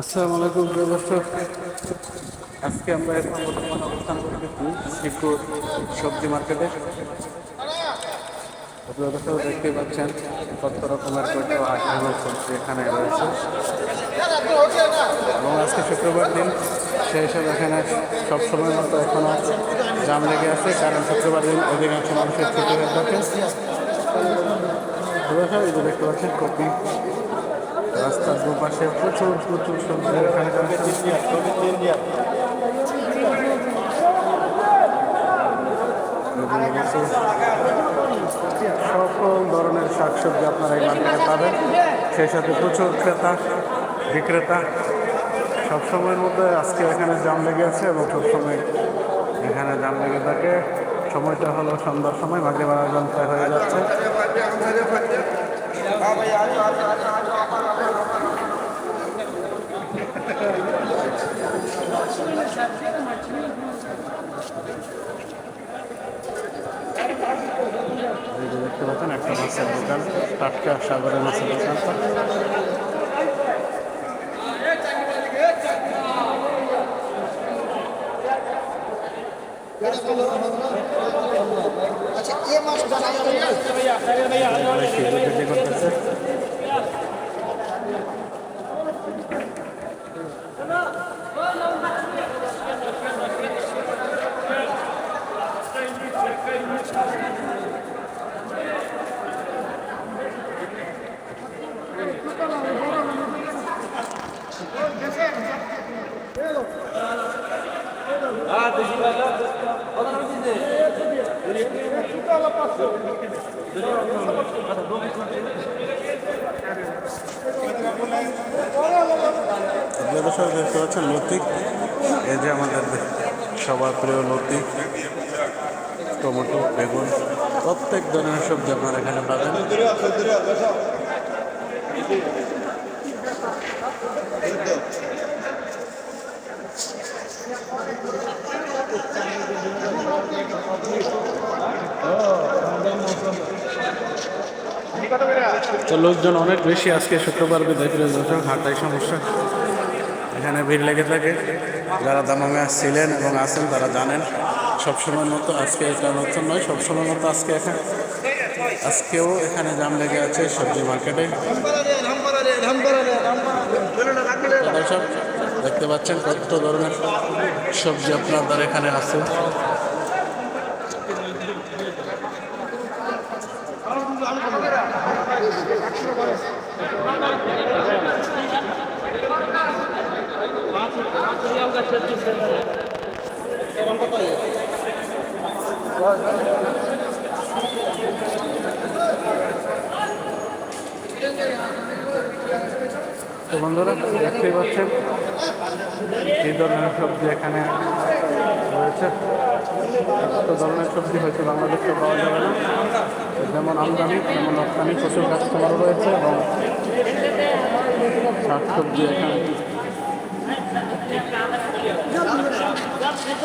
আসসালামু আলাইকুম দর্শক। আজকে আমরা এখন বর্তমানে অবস্থান করতেছি শিবপুর সবজি মার্কেটে। প্রিয় দর্শক দেখতে পাচ্ছেন, কত রকমের কত আইটেমের সবজি এখানে রয়েছে। এবং আজকে শুক্রবার দিন, সেই হিসাবে এখানে সবসময় মতো এখনও জাম লেগে আছে, কারণ শুক্রবার দিন অধিকাংশ মানুষের ছুটি হয়ে থাকে। দেখতে পাচ্ছেন, কপি। রাস্তার দুপাশে প্রচুর প্রচুর সবজি। সকল ধরনের শাকসবজি আপনারা এই মার্কেটে পাবেন। সেই সাথে প্রচুর ক্রেতা, বিক্রেতা। সবসময়ের মধ্যে আজকে এখানে জাম লেগে আছে এবং সবসময় এখানে জাম লেগে থাকে। সময়টা হলো সন্ধ্যার সময় মাঝে ঘন্টায় হয়ে যাচ্ছে। দেখতে পাচ্ছেন একটা মাছের দোকান টাটকা সাগরের মাছের দোকান আচ্ছা এ মাছ বানাই করতেছে আপনাদের দেখতে লতিক এই যে আমাদের সবার প্রিয় লতিক টমেটো, বেগুন, প্রত্যেক ধরনের সবজি আপনারা এখানে পাবেন। তো লোকজন অনেক বেশি আজকে শুক্রবার বিদায় ফিরে হাটাই সমস্যা। এখানে ভিড় লেগে থাকে। যারা দামামে আসছিলেন এবং আছেন, তারা জানেন সবসময় মতো আজকে এটা নতুন নয় সবসময় মতো আজকে এখানে আজকেও এখানে জাম লেগে আছে সবজি মার্কেটে। দেখতে পাচ্ছেন কত ধরনের সবজি আপনাদের এখানে আছে। তো বন্ধুরা, দেখতেই পাচ্ছেন, এই ধরনের সবজি এখানে রয়েছে। এত ধরনের সবজি হয়তো বাংলাদেশে পাওয়া যাবে না। যেমন আমদানি, তেমন রপ্তানি, প্রচুর কাস্টমারও রয়েছে এবং শাকসবজি এখানে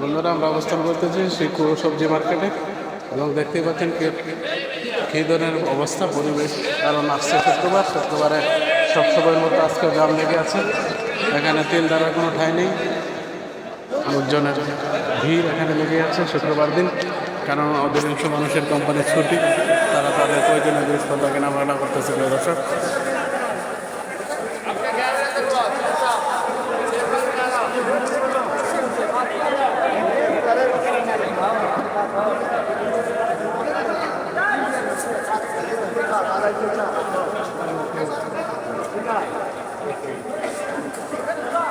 বন্ধুরা, আমরা অবস্থান করতেছি সেই শিকু সবজি মার্কেটে এবং দেখতেই পাচ্ছেন কি ধরনের অবস্থা, পরিবেশ কারণ আসছে শুক্রবার। শুক্রবারে সব সময়ের মতো আজকে জাম লেগে আছে। এখানে তেল দেওয়ার কোনো ঠাঁই নেই। লোকজনের ভিড় এখানে লেগে আছে শুক্রবার দিন। কারণ অধিকাংশ মানুষের কোম্পানির ছুটি, তারা তাদের প্রয়োজনীয় জিনিসপত্র কেনাকাটা করতেছে দর্শক।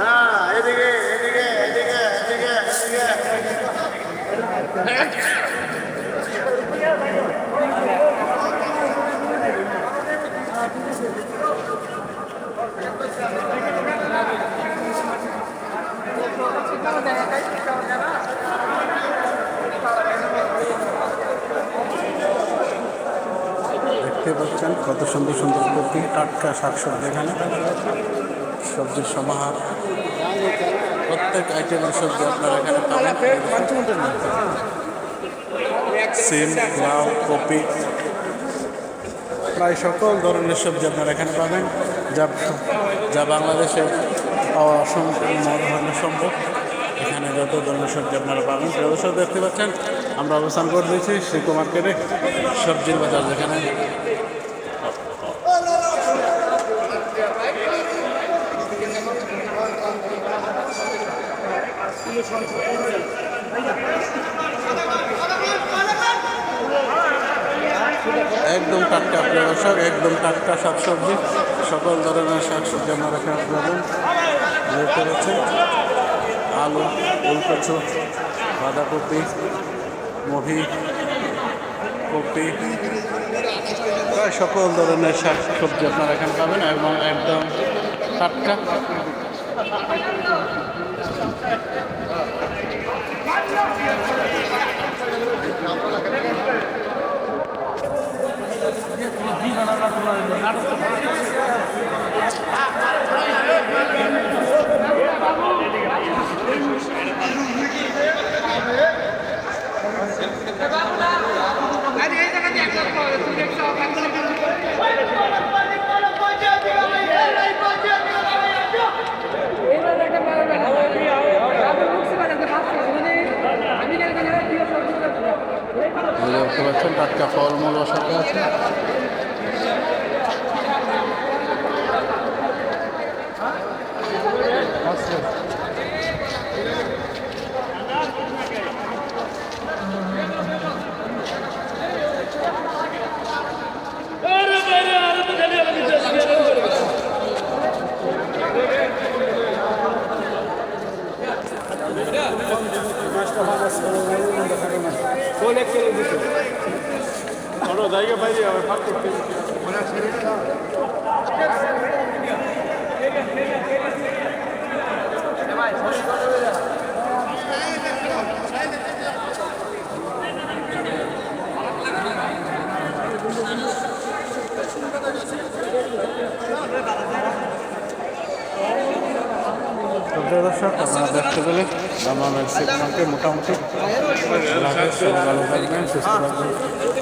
হ্যাঁ এদিকে এদিকে এদিকে এদিকে। দেখতে পাচ্ছেন কত সুন্দর সুন্দর কপি, টাটকা শাকসবজি এখানে। সবজির সমাহার। প্রত্যেক আইটেমের সবজি আপনারা এখানে পাবেন। সিম লাউ কপি। প্রায় সকল ধরনের সবজি আপনারা এখানে পাবেন, যা যা বাংলাদেশে পাওয়া সম্পূর্ণ ধরনের সম্ভব এখানে যত ধরনের সবজি আপনারা পাবেন দর্শক দেখতে পাচ্ছেন, আমরা অবস্থান করে দিয়েছি শিল্প মার্কেটে সবজির বাজার যেখানে। একদম টাটকা প্রিয় দর্শক, একদম টাটকা শাকসবজি। সকল ধরনের শাকসবজি আমরা এখানে পাবেন দেখতে পাচ্ছেন আলু উলকচু বাঁধাকপি, মহি, কপি, প্রায় সকল ধরনের শাক সবজি আপনারা এখানে পাবেন এবং একদম টাটকা এই যে দেখতে পাচ্ছেন টাটকা ফলমূল বসাতে আছে? জায়গা পাইলে আবার ভাগ করতে তো প্রিয় দর্শক আপনারা দেখতে পেলে সিনেমাকে মোটামুটি সুস্থ